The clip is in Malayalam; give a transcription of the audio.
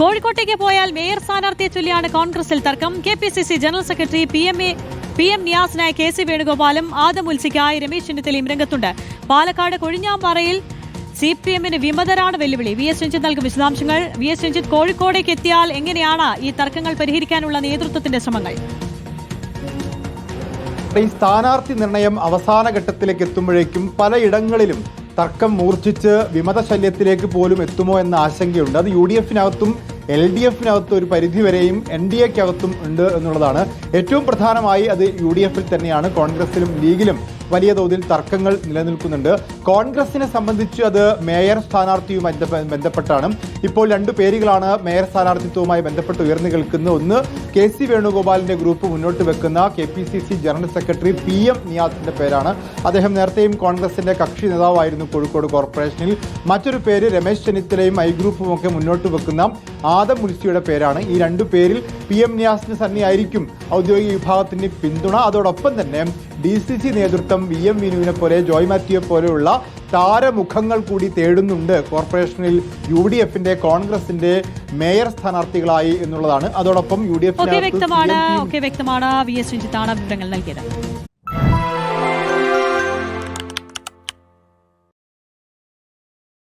കോഴിക്കോട്ടേക്ക് പോയാൽ മേയർ സ്ഥാനാർത്ഥിയെ ചൊല്ലിയാണ് കോൺഗ്രസിൽ തർക്കം. K P C C general secretary P M A P M നിയാസിനായ K C വേണുഗോപാലും ആദം രമേശ് ചെന്നിത്തലയും രംഗത്തുണ്ട്. പാലക്കാട് കൊഴിഞ്ഞാമ്പാറയിൽ സി പി എമ്മിന് വിമതരാണ് വെല്ലുവിളി. വി എസ് രഞ്ജിത്ത് നൽകും വിശദാംശങ്ങൾ. വി എസ് രഞ്ജിത്ത് കോഴിക്കോടേക്ക് എത്തിയാൽ എങ്ങനെയാണ് ഈ തർക്കങ്ങൾ പരിഹരിക്കാനുള്ള നേതൃത്വത്തിന്റെ ശ്രമങ്ങൾ? ഈ സ്ഥാനാർത്ഥി നിർണയം അവസാന ഘട്ടത്തിലേക്ക് എത്തുമ്പോഴേക്കും പലയിടങ്ങളിലും തർക്കം മൂർച്ഛിച്ച് വിമത ശല്യത്തിലേക്ക് പോലും എത്തുമോ എന്ന ആശങ്കയുണ്ട്. അത് യു ഡി എഫിനകത്തും എൽ ഡി എഫിനകത്തും ഒരു പരിധിവരെയും എൻ ഡി എക്കകത്തും ഉണ്ട് എന്നുള്ളതാണ്. ഏറ്റവും പ്രധാനമായി അത് യു ഡി എഫിൽ തന്നെയാണ്. കോൺഗ്രസിലും ലീഗിലും വലിയ തോതിൽ തർക്കങ്ങൾ നിലനിൽക്കുന്നുണ്ട്. കോൺഗ്രസിനെ സംബന്ധിച്ച് അത് മേയർ സ്ഥാനാർത്ഥിയുമായി ബന്ധപ്പെ- ബന്ധപ്പെട്ടാണ്. ഇപ്പോൾ രണ്ട് പേരുകളാണ് മേയർ സ്ഥാനാർത്ഥിത്വവുമായി ബന്ധപ്പെട്ട് ഉയർന്നു കേൾക്കുന്നത് ഒന്ന് കെ സി വേണുഗോപാലിന്റെ ഗ്രൂപ്പ് മുന്നോട്ട് വെക്കുന്ന K P C C general secretary P M നിയാസിന്റെ പേരാണ്. അദ്ദേഹം നേരത്തെയും കോൺഗ്രസിന്റെ കക്ഷി നേതാവായിരുന്നു കോഴിക്കോട് കോർപ്പറേഷനിൽ. മറ്റൊരു പേര് രമേശ് ചെന്നിത്തലയും ഐ ഗ്രൂപ്പും ഒക്കെ മുന്നോട്ട് വെക്കുന്ന ആദം മുൽസിയുടെ പേരാണ്. ഈ രണ്ടു പേരിൽ പി എം നിയാസിന് തന്നെയായിരിക്കും ഔദ്യോഗിക വിഭാഗത്തിന്റെ പിന്തുണ. അതോടൊപ്പം തന്നെ ഡി സി സി നേതൃത്വം വി എം വിനുവിനെ പോലെ ജോയ് മാത്യുവെ പോലെയുള്ള താരമുഖങ്ങൾ കൂടി തേടുന്നുണ്ട് കോർപ്പറേഷനിൽ യു ഡി എഫിന്റെ കോൺഗ്രസിന്റെ മേയർ സ്ഥാനാർത്ഥികളായി എന്നുള്ളതാണ്. അതോടൊപ്പം യു ഡി എഫ് വ്യക്തമാണ്. വി എസ് രഞ്ജിത്താണ് വിവരങ്ങൾ നൽകിയത്.